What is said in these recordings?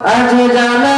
আজ জানা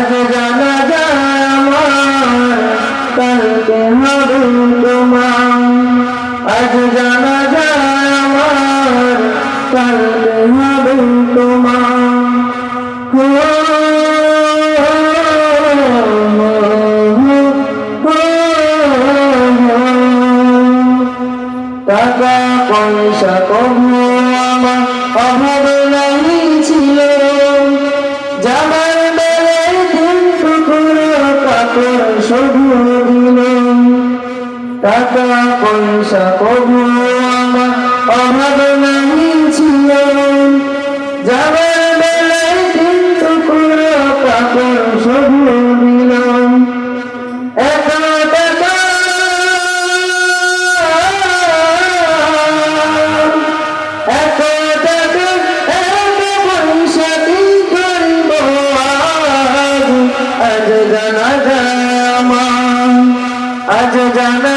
আজ জানা যায় আমার কালকে হবে তোমার আজ জানা যায় আমার কালকে হবে তোমার টাকা পয়সা কবু আমার অভাব নাই ছিল। টাকা পয়সা কবু আমার অভাব নাই ছিল যাবার বেলায় দিন টুকুরো কাপড় শুধু দিল এত টাকা এত টাকা এত পয়সা কি করিব আজ? আজ জানা যায় আমার, আজ জানা